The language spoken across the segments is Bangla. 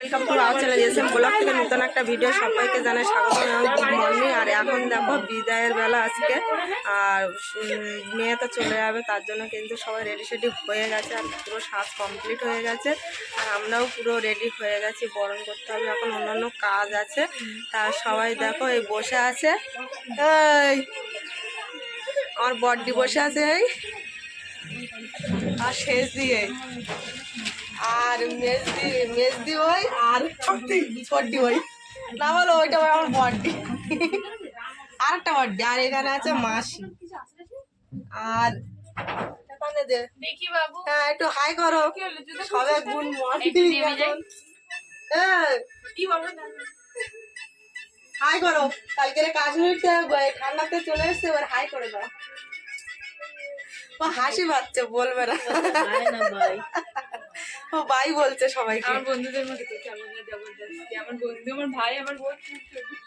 Welcome to our channel blog থেকে নতুন একটা ভিডিও সবাইকে জানাই স্বাগত এবং গুড মর্নিং আর এখন দেখো বিদায়ের বেলা আজকে। আর মেয়ে তো চলে যাবে, তার জন্য কিন্তু সবাই রেডি সেডি হয়ে গেছে। আর পুরো সাজ কমপ্লিট হয়ে গেছে। আর আমরাও পুরো রেডি হয়ে গেছি, বরণ করতে হবে। এখন অন্যান্য কাজ আছে। তা সবাই দেখো, এই বসে আছে। আমার বড্ডি বসে আছে, এই। আর শেষ দিয়ে। আর মেজদি মেজদি ওই আর ফর্টি ওই। না বলো ওইটা ওই আমার বড্ডি আর একটা বড্ডি আর এখানে আছে মাসি। আর দেখি বাবু। হ্যাঁ একটু হাই করো। সবে হাই করো। ঠান্ডাতে চলে এসছে এবার হাই করে দাও। ও হাসি পাচ্ছে বলবে না। ও বাই বলছে সবাইকে। আমার বন্ধুদের মধ্যে তো কেমন জবরদস্তি। আমার বন্ধু আমার ভাই আমার বোন।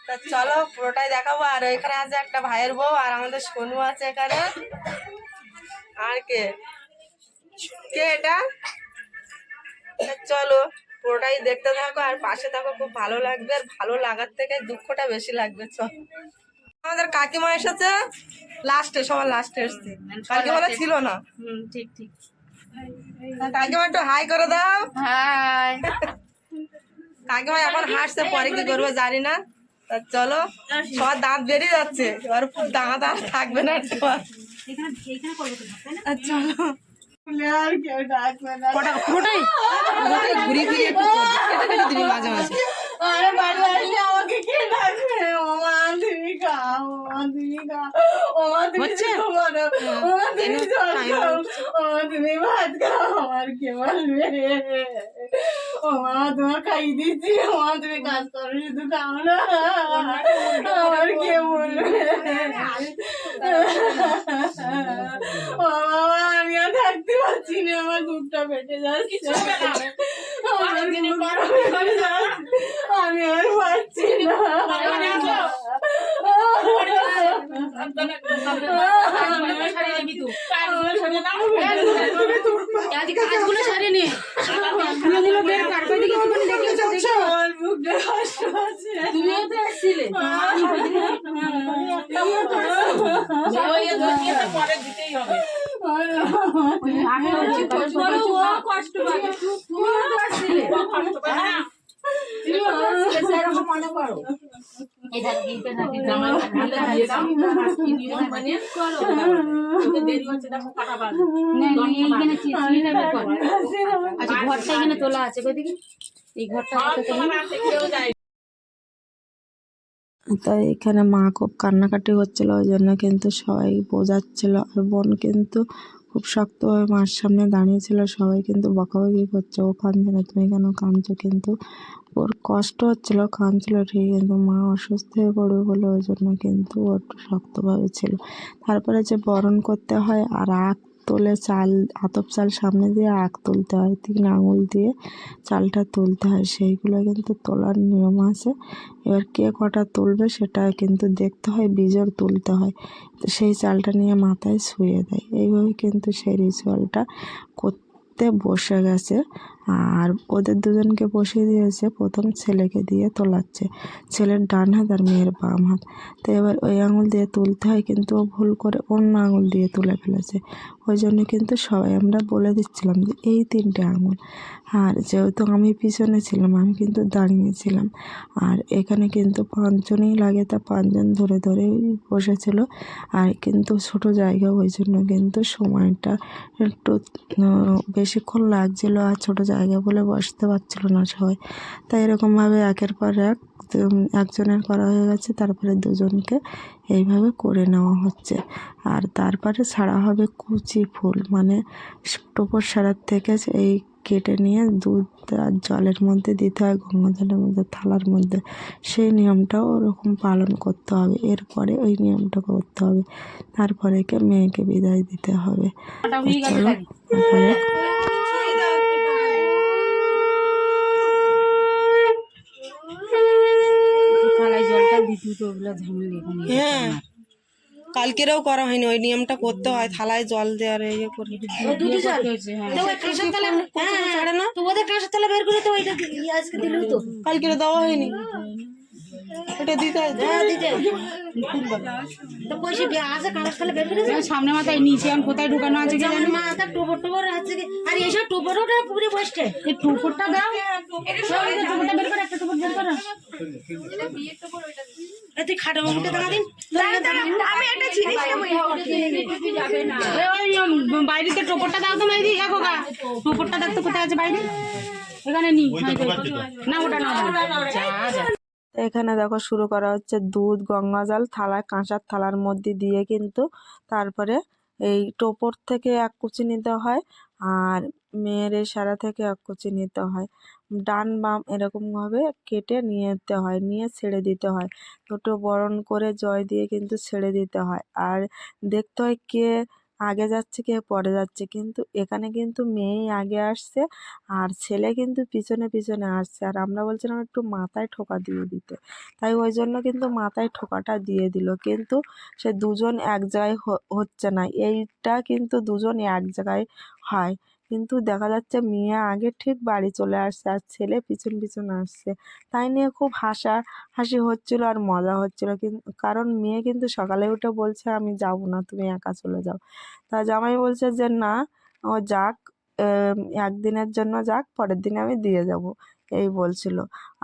তা চলো পুরোটাই দেখাবো। আর এখানে আছে একটা ভাইয়ের বউ আর আমাদের সোনু আছে এখানে। আর কে? কে এটা? চলো পুরোটাই দেখতে থাকো আর পাশে থাকো খুব ভালো লাগবে। আর ভালো লাগার থেকে দুঃখটা বেশি লাগবে চল। আমাদের কাকিমা এসেছে। লাস্টে সবার লাস্টে এসছে। কালকে বলে ছিল না। হুম ঠিক ঠিক। কাকিমা একটু হাই করে দাও। হাই কাকিমা এখন হাসছে পরে কি করব জানি না। তা চলো সবার দাঁত বেরিয়ে যাচ্ছে। এবার দাঁত আর থাকবে না চলো। পুরোটাই পুরোটাই ঘুরিয়ে ঘুরিয়ে একটু মাঝে মাঝে? তুমি ভাত খাও আমার কে বলবে ও মা তোমার খাই দিচ্ছি ও মা তুমি কাজ করো শুধু খাও না আমার কে বলবে ও বাবা আমি আর থাকতে পারছি না আমার দুধটা ফেটে যাচ্ছে। আমি আর পারছি না Oh, আচ্ছা ঘরটা এখানে তোলা আছে ওইদিকে এই ঘরটা তাই এখানে মা খুব কান্নাকাটি হচ্ছিল ওই জন্য কিন্তু সবাই বোঝাচ্ছিল আর বোন কিন্তু খুব শক্তভাবে মার সামনে দাঁড়িয়েছিল সবাই কিন্তু বকাবকি করছে ও কাঁদছে না তুমি কেন কাঁদছো? কিন্তু ওর কষ্ট হচ্ছিল, কাঁদছিল, ঠিক কিন্তু মা অসুস্থ হয়ে পড়বে বলে ওই জন্য কিন্তু ও একটু শক্তভাবে ছিল। তারপরে যে বরণ করতে হয় আর আখ তোলে চাল, আতপ চাল সামনে দিয়ে আখ তুলতে হয়, তিন আঙুল দিয়ে চালটা তুলতে হয়, সেইগুলো কিন্তু তোলার নিয়ম আছে। এবার কে কটা তুলবে সেটা কিন্তু দেখতে হয় বিজোর তুলতে হয়। তো সেই চালটা নিয়ে মাথায় শুয়ে দেয়। এইভাবে কিন্তু সেই রিচুয়ালটা করতে বসে গেছে। আর ওদের দুজনকে বসিয়ে দিয়েছে, প্রথম ছেলেকে দিয়ে তোলাচ্ছে। ছেলের ডান হাত আর মেয়ের বাম হাত। তো এবার ওই আঙুল দিয়ে তুলতে হয়, কিন্তু ও ভুল করে অন্য আঙুল দিয়ে তুলে ফেলেছে। ওই জন্য কিন্তু সবাই, আমরা বলে দিচ্ছিলাম যে এই তিনটে আঙুল। আর যেহেতু আমি পিছনে ছিলাম, আমি কিন্তু দাঁড়িয়েছিলাম আর এখানে কিন্তু পাঁচজনই লাগে, তা পাঁচজন ধরে ধরে বসেছিল। আর কিন্তু ছোট জায়গা, ওই জন্য কিন্তু সময়টা একটু বেশিক্ষণ লাগছিল আর ছোট জায়গা বলে বসতে পারছিল না সবাই। তাই এরকমভাবে একের পর এক একজনের করা হয়ে গেছে তারপরে দুজনকে এইভাবে করে নেওয়া হচ্ছে। আর তারপরে ছাড়া হবে কুচি ফুল মানে টোপর সারার থেকে এই কেটে নিয়ে দুধ আর জলের মধ্যে দিতে হয় গঙ্গা জলের মধ্যে থালার মধ্যে। সেই নিয়মটাও ওরকম পালন করতে হবে। এরপরে ওই নিয়মটা করতে হবে। তারপরে কে মেয়েকে বিদায় দিতে হবে চলো তারপরে থালায় জলটা দিতে তো ওগুলো ঝামেলা এখানে হ্যাঁ। কালকেরেও করা হয়নি ওই নিয়মটা করতে হয় থালায় জল দেওয়ার ইয়ে করে। দুটি জল তো ওই কাঁসার থালা হ্যাঁ হ্যাঁ তো ওদের কাঁসার থালা বের করে তো ওইটা আজকে দিলই তো। কালকেরে দেওয়া হয়নি। এটা দিতে হ্যাঁ দিতে তো পয়সা বে- আছে কাঁসার থালা বের করে সামনে মাথায় নিচে এখন কোথায় ঢুকানো আছে কি আমার মাথা টোপর টোপর আছে আর এইসব টোপর ওটা পুরো বসছে। এই টুকুরটা দাও। টুকুরটা বের করে একটা টুকুর বের করো। তুই খাটো মুখে দাঁড়া দিন আমি একটা জিনিস বাইরেতে টোপরটা দাও তো মেয়েদি দেখো গা টোপরটা দেখতো কোথায় আছে বাইরে? এখানে নি না ওটা না এখানে দেখো শুরু করা হচ্ছে দুধ গঙ্গা জল থালায় কাঁসার থালার মধ্যে দিয়ে কিন্তু তারপরে এই টোপর থেকে এক কুচি নিতে হয় আর মেয়ের সারা থেকে এক কুচি নিতে হয়। ডান বাম এরকমভাবে কেটে নিয়ে যেতে হয়, নিয়ে ছেড়ে দিতে হয়। দুটো বরণ করে জয় দিয়ে কিন্তু ছেড়ে দিতে হয়। আর দেখতে হয় কে আগে যাচ্ছে, কে পরে যাচ্ছে। কিন্তু এখানে কিন্তু মেয়েই আগে আসছে আর ছেলে কিন্তু পিছনে পিছনে আসছে। আর আমরা বলছিলাম একটু মাথায় ঠোকা দিয়ে দিতে। তাই ওই জন্য কিন্তু মাথায় ঠোকাটা দিয়ে দিল। কিন্তু সে দুজন এক জায়গায় হচ্ছে না। এইটা কিন্তু দুজন এক জায়গায় হয়। কিন্তু দেখা যাচ্ছে মেয়ে আগে ঠিক বাড়ি চলে আসছে আর ছেলে পিছন পিছন আসছে। তাই নিয়ে খুব হাসা হাসি হচ্ছিল আর মজা হচ্ছিল। কিন্তু কারণ মেয়ে কিন্তু সকালে উঠে বলছে, আমি যাব না, তুমি একা চলে যাও। তা জামাই বলছে যে, না, ও যাক একদিনের জন্য যাক, পরের দিন আমি দিয়ে যাব। এই বলছিল।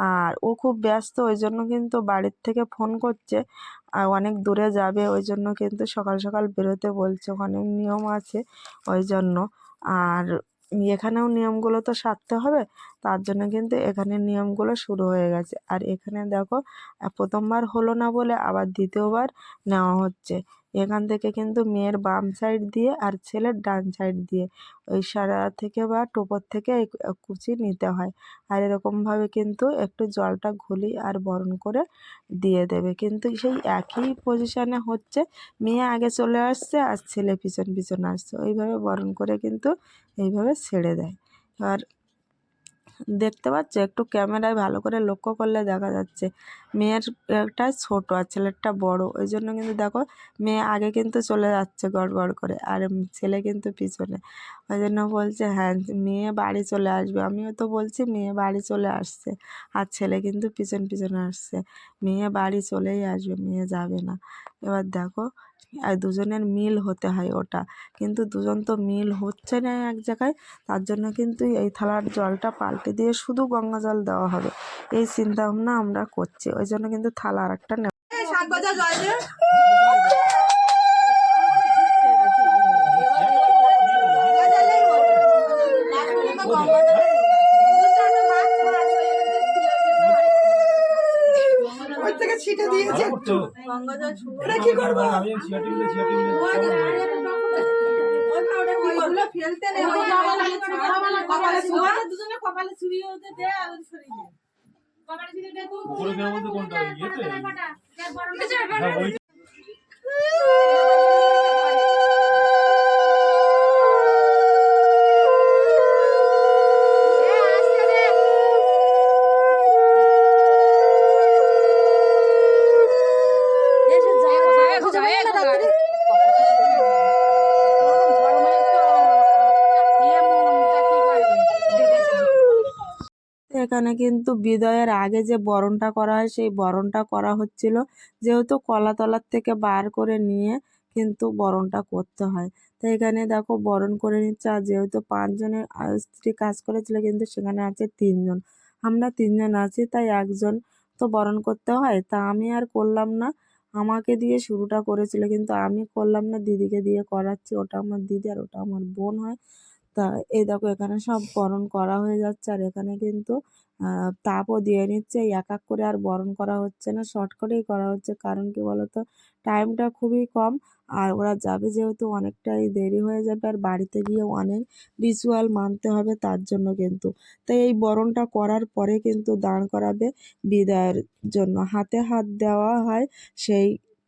আর ও খুব ব্যস্ত, ওই জন্য কিন্তু বাড়ির থেকে ফোন করছে। আর অনেক দূরে যাবে, ওই জন্য কিন্তু সকাল সকাল বেরোতে বলছে। অনেক নিয়ম আছে ওই জন্য। আর এখানেও নিয়মগুলো তো সারতে হবে, তার জন্য কিন্তু এখানে নিয়মগুলো শুরু হয়ে গেছে। আর এখানে দেখো, প্রথমবার হলো না বলে আবার দ্বিতীয়বার নেওয়া হচ্ছে। এখান থেকে কিন্তু মেয়ের বাম সাইড দিয়ে আর ছেলের ডান সাইড দিয়ে। ওই সারা থেকে বা টোপর থেকে কুচি নিতে হয়। আর এরকমভাবে কিন্তু একটু জলটা ঘুলি আর বরণ করে দিয়ে দেবে। কিন্তু সেই একই পজিশানে হচ্ছে মেয়ে আগে চলে আসছে আর ছেলে পিছন পিছন আসছে। ওইভাবে বরণ করে কিন্তু এইভাবে ছেড়ে দেয়। আর দেখতে পাচ্ছ? একটু ক্যামেরায় ভালো করে লক্ষ্য করলে দেখা যাচ্ছে। মেয়ের একটা ছোট আর ছেলেরটা বড়। ওই জন্য কিন্তু দেখো, মেয়ে আগে কিন্তু চলে যাচ্ছে গড় গড় করে আর ছেলে কিন্তু পিছনে। ওই জন্য বলছে হ্যাঁ মেয়ে বাড়ি চলে আসবে। আমিও তো বলছি, মেয়ে বাড়ি চলে আসছে। আর ছেলে কিন্তু পিছন পিছনে আসছে। মেয়ে বাড়ি চলেই আসবে, মেয়ে যাবে না। এবার দেখো আর দুজনের মিল হতে হয় ওটা। কিন্তু দুজন তো মিল হচ্ছে না এক জায়গায়, তার জন্য কিন্তু এই থালার জলটা পাল্টে দিয়ে শুধু গঙ্গা জল দেওয়া হবে। এই চিন্তা ভাবনা আমরা করছি, ওই জন্য কিন্তু থালা আর একটা নেওয়া ছিটে দিয়েছে এটা কি করব ওইগুলো ফেলতে নেই ওই কপালে দুজনে কপালে ছুঁয়ে দে আর দে ওই এখানে কিন্তু বিদায়ের আগে যে বরণটা করা হয়, সেই বরণটা করা হচ্ছিল। যেহেতু কলাতলার থেকে বার করে নিয়ে কিন্তু বরণটা করতে হয়। তো এখানে দেখো বরণ করে নিচ্ছে আর যেহেতু পাঁচজনের স্ত্রী কাজ করেছিল কিন্তু সেখানে আছে তিনজন। আমরা তিনজন আছি, তাই একজন তো বরণ করতে হয়। তা আমি আর করলাম না। আমাকে দিয়ে শুরুটা করেছিল কিন্তু আমি করলাম না। দিদিকে দিয়ে করাচ্ছি, ওটা আমার দিদি আর ওটা আমার বোন হয়। তা এই দেখো এখানে সব বরণ করা হয়ে যাচ্ছে আর এখানে কিন্তু তাপও দিয়ে নিচ্ছে। এক এক করে আর বরণ করা হচ্ছে না, শর্ট করেই করা হচ্ছে। কারণ কি বলতো, টাইমটা খুবই কম আর ওরা যাবে যেহেতু অনেকটাই দেরি হয়ে যাবে আর বাড়িতে গিয়ে অনেক রিচুয়াল মানতে হবে তার জন্য কিন্তু। তাই এই বরণটা করার পরে কিন্তু দাঁড় করাবে বিদায়ের জন্য। হাতে হাত দেওয়া হয়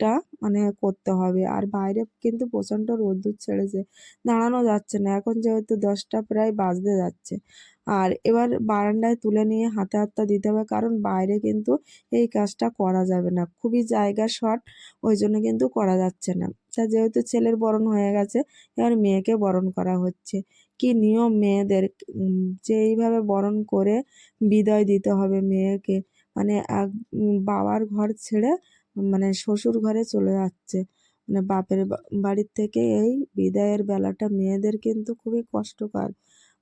সেইটা মানে করতে হবে। আর বাইরে কিন্তু প্রচণ্ড রোদ্দুর ছেড়েছে, দাঁড়ানো যাচ্ছে না। এখন যেহেতু দশটা প্রায় বাজতে যাচ্ছে। আর এবার বারান্দায় তুলে নিয়ে হাতে হাতটা দিতে হবে, কারণ বাইরে কিন্তু এই কাজটা করা যাবে না। খুবই জায়গা শর্ট, ওই জন্য কিন্তু করা যাচ্ছে না। তা যেহেতু ছেলের বরণ হয়ে গেছে, এবার মেয়েকে বরণ করা হচ্ছে। কি নিয়ম মেয়েদের? যে এইভাবে বরণ করে বিদায় দিতে হবে মেয়েকে। মানে এক বাবার ঘর ছেড়ে মানে শ্বশুর ঘরে চলে যাচ্ছে। মানে বাপের বাড়ির থেকে এই বিদায়ের বেলাটা মেয়েদের কিন্তু খুবই কষ্টকর।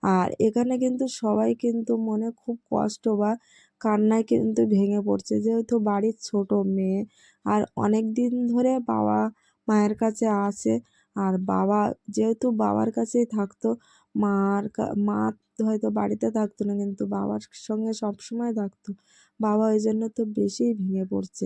আর এখানে কিন্তু সবাই কিন্তু মনে খুব কষ্ট বা কান্নায় কিন্তু ভেঙে পড়ছে। যেহেতু বাড়ির ছোট মেয়ে, আর অনেক দিন ধরে বাবা মায়ের কাছে আছে। আর বাবা যেহেতু বাবার কাছেই থাকতো, মার মা হয়তো বাড়িতে থাকতো না, কিন্তু বাবার সঙ্গে সব সময় থাকতো। বাবা ওই জন্য তো বেশিই ভেঙে পড়ছে।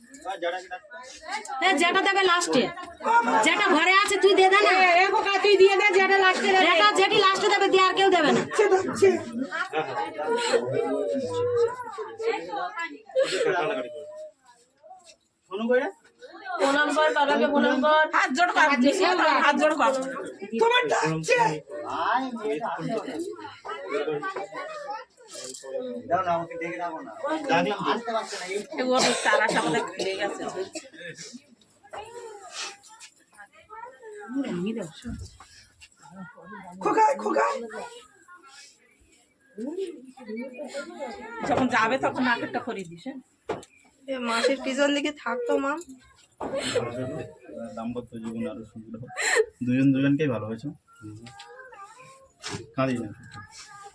খারাপ যেটা দেবে লাস্টে যেটা ঘরে আছে তুই দে দে না। তুই দিয়ে দে যেটা লাস্টে যেটা যেটি লাস্টে দেবে দিয়ে আর কেউ দেবে না। প্রণাম কর বাবাকে প্রণাম কর। হাত জোড় কর হাত জোড় কর। তোমার ডাকছে তারা সামনে খুলে গেছে যখন যাবে তখন নাকেরটা করে দিস হ্যাঁ? মাসির পিছন দিকে থাকতো মা দাম্পত্য জীবন আরও সুন্দর দুজন দুজনকেই ভালোবাসো। কাঁদি না।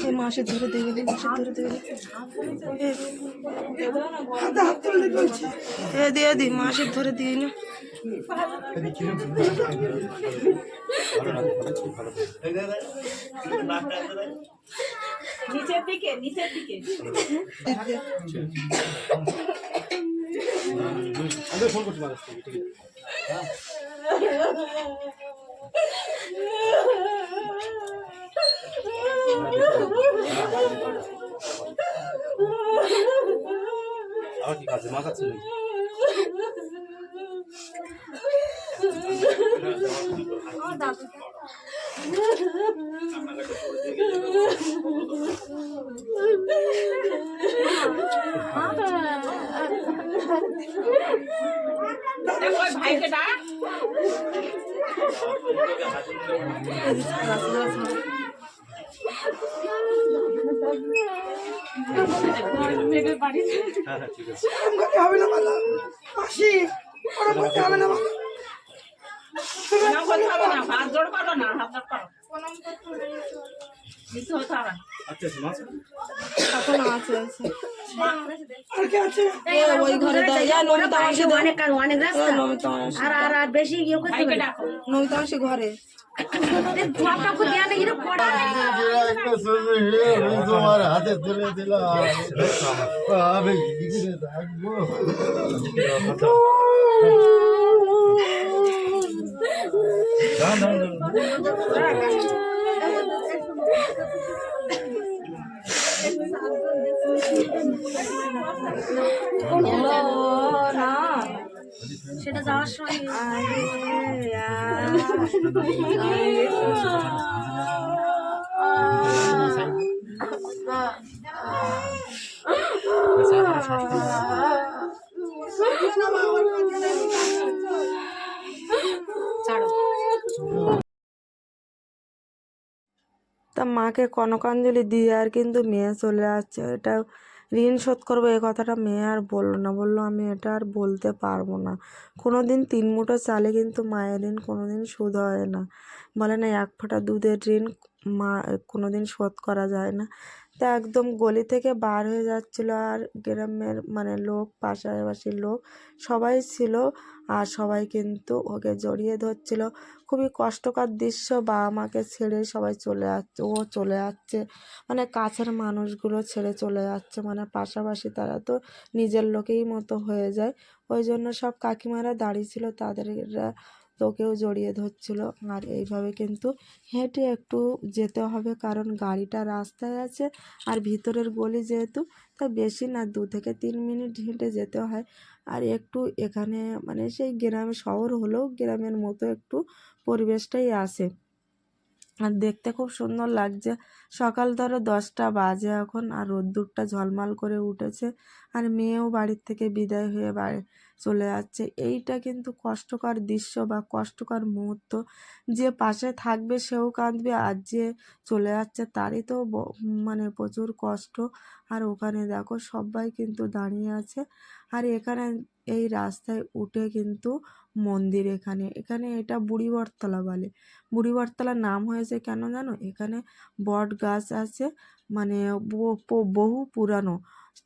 এই মাসে ধরে দেবে রে, মাসে ধরে দেবে এ দিয়ে দি মাসে ধরে দিয়ে না। নিচের দিকে নিচের দিকে। আমি ফোন করছি মানুষ ঠিক আছে আবার কি কাছে মা কাছে নেই ওই ভাইকে ডাক হ্যাঁ ঠিক আছে প্রণাম করতে হবে না হাত জোড় করো না হাত জোড় করো হবে না। হবে না ঘরে জবটা করে দেয়া নেই পড়া তোমার হাতে তুলে দিলাম আমি কি করে থাকব সেটা যাওয়ার সময় ছাড়ো তা মাকে কনকাঞ্জলি দিয়ে আর কিন্তু মেয়ে চলে আসছে। এটা ঋণ শোধ করব এ কথাটা মেয়ে আর বলল না। বলল, আমি এটা আর বলতে পারব না। কোনো দিন তিন মুঠো চালে কিন্তু মায়ের ঋণ কোনো দিন শোধ হয় না। বলে না, এক ফোঁটা দুধের ঋণ মা কোনো দিন শোধ করা যায় না। তা একদম গলি থেকে বার হয়ে যাচ্ছিল আর গ্রামের মানে লোক পাশাপাশির লোক সবাই ছিল আর সবাই কিন্তু ওকে জড়িয়ে ধরছিল। খুবই কষ্টকর দৃশ্য, বাবা মাকে ছেড়ে সবাই চলে যাচ্ছে ও চলে যাচ্ছে মানে কাছের মানুষগুলো ছেড়ে চলে যাচ্ছে মানে পাশাপাশি তারা তো নিজের লোকেই মতো হয়ে যায়। ওই জন্য সব কাকিমারা দাঁড়িয়ে ছিল। তাদের তোকেও জড়িয়ে ধরছিল। আর এইভাবে কিন্তু হেঁটে একটু যেতে হবে, কারণ গাড়িটা রাস্তায় আছে আর ভিতরের গলি যেহেতু তা বেশি না, দু থেকে তিন মিনিট হেঁটে যেতে হয়। আর একটু এখানে মানে সেই গ্রামে, শহর হলেও গ্রামের মতো একটু পরিবেশটাই আসে আর দেখতে খুব সুন্দর লাগছে। সকাল ধরো দশটা বাজে এখন, আর রোদ্দুরটা ঝলমল করে উঠেছে। আর মেয়েও বাড়ির থেকে বিদায় হয়ে বাড়ি চলে যাচ্ছে। এইটা কিন্তু কষ্টকর দৃশ্য বা কষ্টকর মুহূর্ত। যে পাশে থাকবে সেও কাঁদবে আর যে চলে যাচ্ছে তারই তো মানে প্রচুর কষ্ট। আর ওখানে দেখো সবাই কিন্তু দাঁড়িয়ে আছে। আর এখানে এই রাস্তায় উঠে কিন্তু মন্দির এখানে। এখানে এটা বুড়ি বটতলা বলে। বুড়ি বটতলার নাম হয়েছে কেন জানো? এখানে বট গাছ আছে মানে বহু পুরানো।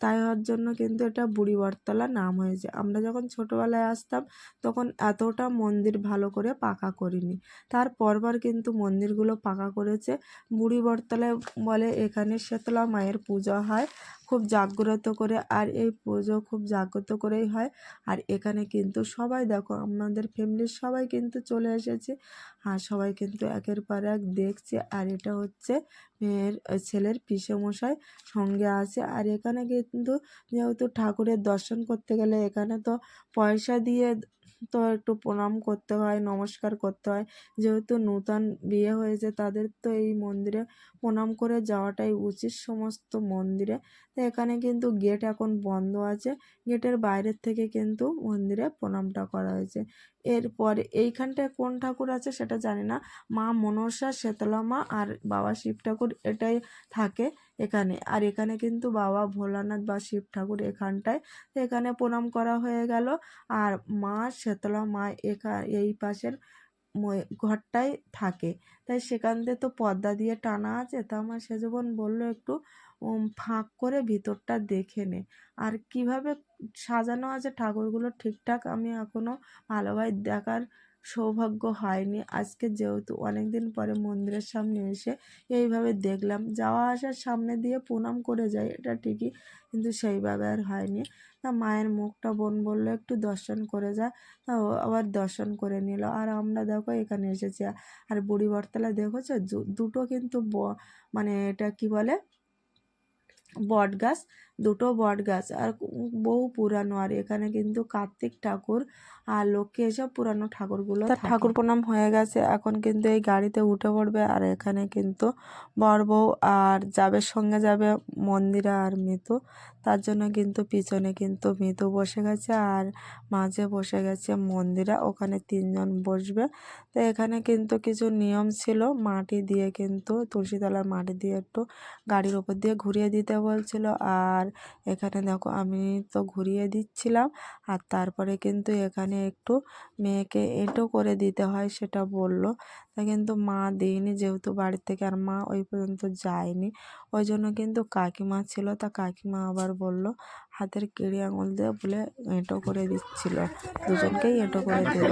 তাই হওয়ার জন্য কিন্তু এটা বুড়ি বটতলা নাম হয়েছে। আমরা যখন ছোটোবেলায় আসতাম, তখন এতটা মন্দির ভালো করে পাকা করিনি। তার পরবার কিন্তু মন্দিরগুলো পাকা করেছে। বুড়ি বটতলায় বলে এখানে শেতলা মায়ের পূজা হয়। খুব জাগ্রত করে আর এই পুজো খুব জাগ্রত করেই হয়। আর এখানে কিন্তু সবাই দেখো, আমাদের ফ্যামিলির সবাই কিন্তু চলে এসেছে। আর সবাই কিন্তু একের পর এক দেখছে। আর এটা হচ্ছে মেয়ের ছেলের মশাই সঙ্গে আছে। আর এখানে কিন্তু যেহেতু ঠাকুরের দর্শন করতে গেলে এখানে তো পয়সা দিয়ে তো একটু প্রণাম করতে হয়, নমস্কার করতে হয়। যেহেতু নূতন বিয়ে হয়েছে, তাদের তো এই মন্দিরে প্রণাম করে যাওয়াটাই উচিত সমস্ত মন্দিরে। তো এখানে কিন্তু গেট এখন বন্ধ আছে। গেটের বাইরের থেকে কিন্তু মন্দিরে প্রণামটা করা হয়েছে। এরপরে এইখানটায় কোন ঠাকুর আছে সেটা জানি না। মা মনসা শীতলা মা আর বাবা শিব ঠাকুর এটাই থাকে এখানে। আর এখানে কিন্তু বাবা ভোলানাথ বা শিব ঠাকুর এখানটায় এখানে প্রণাম করা হয়ে গেল। আর মা শীতলা মা এখা, এই পাশের ঘরটায় থাকে। তাই সেখান থেকে তো পর্দা দিয়ে টানা আছে। তা আমার সেজবন বলল একটু। ফাঁক করে ভিতরটা দেখে নে। আর কীভাবে সাজানো আছে ঠাকুরগুলো ঠিকঠাক আমি এখনও ভালোভাবে দেখার সৌভাগ্য হয়নি। আজকে যেহেতু অনেক দিন পরে মন্দিরের সামনে এসে এইভাবে দেখলাম। যাওয়া আসার সামনে দিয়ে প্রণাম করে যাই, এটা ঠিকই, কিন্তু সেইভাবে আর হয়নি। তা মায়ের মুখটা বোন বলল, একটু দর্শন করে যা। ও আবার দর্শন করে নিল। আর আমরা দেখো এখানে এসেছি। আর বুড়ি বটতলা দেখেছ? দুটো কিন্তু মানে এটা কি বলে? বট গাছ দুটো বট গাছ আর বহু পুরানো। আর এখানে কিন্তু কার্তিক ঠাকুর আর লক্ষ্মী এসব পুরানো ঠাকুরগুলো ঠাকুর প্রণাম হয়ে গেছে। এখন কিন্তু এই গাড়িতে উঠে পড়বে আর এখানে কিন্তু বর বউ আর যাবে সঙ্গে যাবে মন্দিরা আর মিতু। তার জন্য কিন্তু পিছনে কিন্তু মিতু বসে গেছে আর মাঝে বসে গেছে মন্দিরা। ওখানে তিনজন বসবে। তো এখানে কিন্তু কিছু নিয়ম ছিল। মাটি দিয়ে কিন্তু তুলসীতলার মাটি দিয়ে একটু গাড়ির ওপর দিয়ে ঘুরিয়ে দিতে বলছিল। আর এখানে দেখো আমি তো ঘুরিয়ে দিচ্ছিলাম, আর তারপরে কিন্তু এখানে একটু মেয়েকে এঁটো করে দিতে হয় সেটা বলল। তা কিন্তু মা দিইনি যেহেতু বাড়ি থেকে, আর মা ওই পর্যন্ত যায়নি। ওই জন্য কিন্তু কাকিমা ছিল, তা কাকিমা আবার বলল হাতের কেড়ি আঙুল দিয়ে বলে এঁটো করে দিচ্ছিল। দুজনকেই এঁটো করে দিল।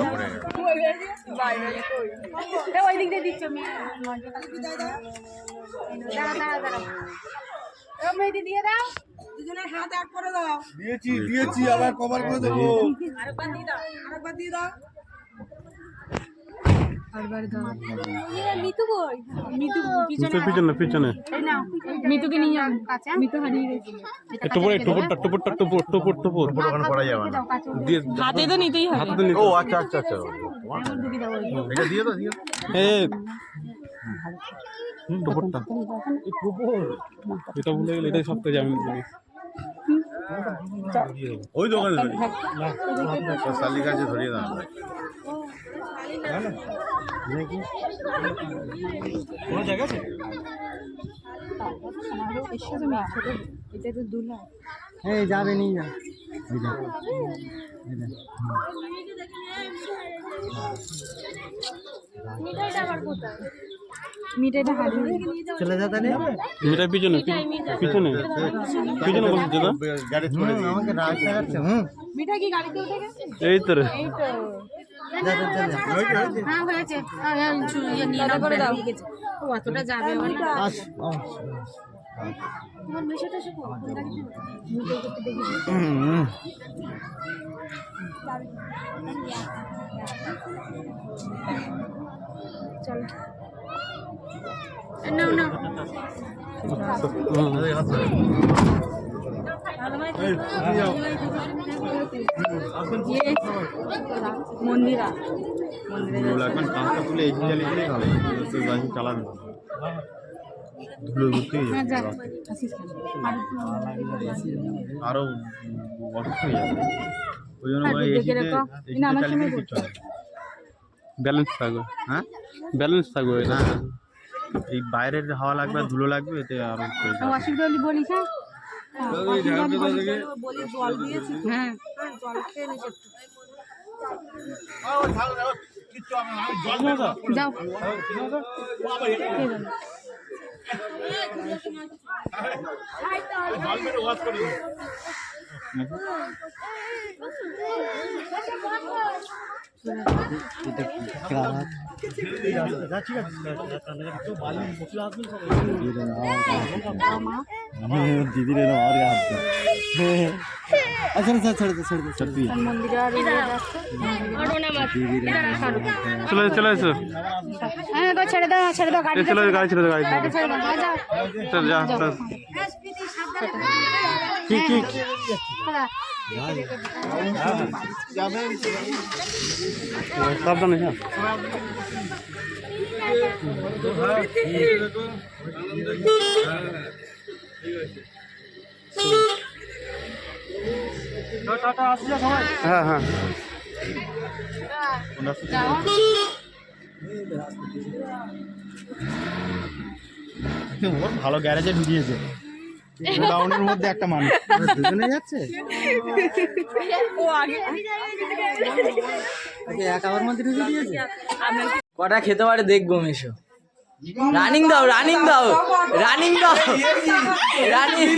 দিয়েছি দিয়েছি, আবার কভার করে দেবো। আরেকবার দিয়ে দাও, আরেকবার দিয়ে দাও। দিয়েছি দিয়েছি আবার কভার করে দেবো মিতু কই মিতু পিছনে পিছনে পিছনে মিতুকে নিয়ে যাও কাছে মিতু হারিয়ে গেছে টুপুর টুপুরটা টুপুরটা টুপুর টুপুর টুপুর ওখানে করা যাবে না হাতে তো নিতেই হবে হাতে নিতে ও আচ্ছা আচ্ছা আচ্ছা এটা দিয়ে দাও দিয়ে দাও। এ এই টুপুর এটা ভুলে গেলে এটাই সব থেকে আমি দিবি ওই দোকানে ধরি শালির ধরিয়ে দাও কোনো জায়গা আছে এই যাবে নিয়ে যা মিঠাইটা আবার চলে যা তাহলে পিছনে পিছনে পিছনে বলছে দাদা গাড়ি আমাকে রাগ দেখাচ্ছে হুম এই তো। হয়েছে হ্যাঁ, হ্যাঁ, ইয়ে। ও অতটা যাবে আমার না। আস, মন্দিরা ধুলো লাগবে না, কাঁচটা তুলে গাড়ি চালাবি ধুলো ঘুরতে আরও অসুস্থ হয়ে যাবে ওই জন্য চালিয়ে কিচ্ছু ব্যালেন্স থাকবে হ্যাঁ? ব্যালেন্স থাকবে না এই বাইরের হাওয়া লাগবে ধুলো লাগবে এতে আরও অসুবিধা বলিস হ্যাঁ? বলি জল দিয়েছি হ্যাঁ। হ্যাঁ, জল খেয়ে নিচ্ছে যাও। দিদির এরকম আর হাত আচ্ছা আচ্ছা ছেড়ে দে ছেড়ে দে সত্যি চলে চলে এসো হ্যাঁ গো ছেড়ে দাও ছেড়ে দাও গাড়ি এই চলে এসো, গাড়ি ছেড়ে দাও, গাড়ি ছেড়ে দাও। ছেড়ে দাও যাও চল যা চল। কি কি? সাবধানে হ্যাঁ হ্যাঁ হ্যাঁ ওর ভালো গ্যারেজে ঢুকিয়েছে। গোডাউনের মধ্যে একটা মানুষ। দুজনে যাচ্ছে? এক আওয়ার মধ্যে ঢুকিয়ে দিয়েছে? কটা খেতে পারে দেখব মেশো। রানিং দাও রানিং দাও রানিং দাও। রানিং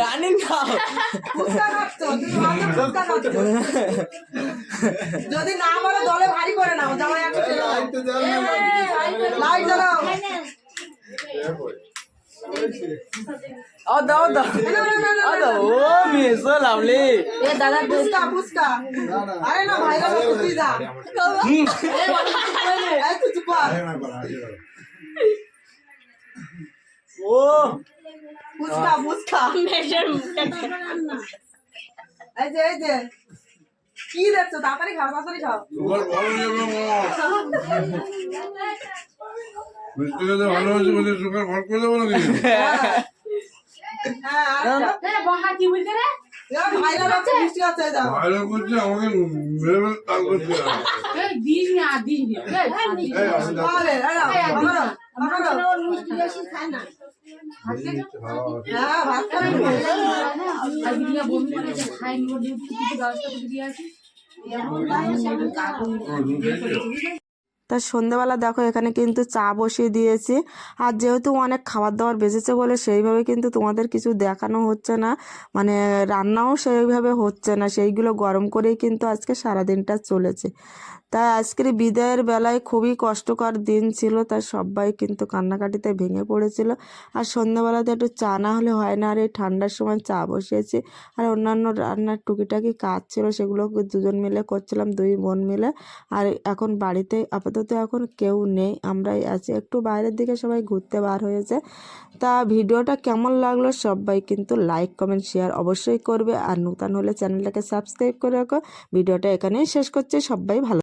রানিং দাও। যদি না বলো দলে ভারী করে নাও জামাই একটা লাইট জ্বালাও। ও দাও দাও ও দাও ও মেশো লাভলি এ দাদা ফুসকা ফুসকা আরে না ভাই না তুই যা এই তুই চুপ কর। ও ফুসকা ফুসকা এই যে এই যে কি দেখছ তাড়াতাড়ি খাও তাড়াতাড়ি খাও ভালো হয়েছে বলে সুগার ভর করে দেবো নাকি? মিষ্টি খাই নিব ব্যবস্থা করে দিয়ে তা সন্ধেবেলা দেখো এখানে কিন্তু চা বসিয়ে দিয়েছি। আর যেহেতু অনেক খাবার দাবার বেঁচেছে বলে সেইভাবে কিন্তু তোমাদের কিছু দেখানো হচ্ছে না মানে রান্নাও সেইভাবে হচ্ছে না, সেইগুলো গরম করেই কিন্তু আজকে সারাদিনটা চলেছে। তাই আজকের বিদায়ের বেলায় খুবই কষ্টকর দিন ছিল, তাই সবাই কিন্তু কান্নাকাটিতে ভেঙে পড়েছিল। আর সন্ধ্যাবেলাতে একটু চা না হলে হয় না, আর এই ঠান্ডার সময় চা বসিয়েছি। আর অন্যান্য রান্নার টুকিটাকি কাজ ছিল, সেগুলো দুজন মিলে করছিলাম, দুই বোন মিলে। আর এখন বাড়িতে আপাতত এখন কেউ নেই, আমরাই আছি। একটু বাইরের দিকে সবাই ঘুরতে বার হয়েছে। তা ভিডিওটা কেমন লাগল সবাই কিন্তু লাইক, কমেন্ট, শেয়ার অবশ্যই করবে। আর নূতন হলে চ্যানেলটাকে সাবস্ক্রাইব করে রাখো। ভিডিওটা এখানেই শেষ করছি। সবাই ভালো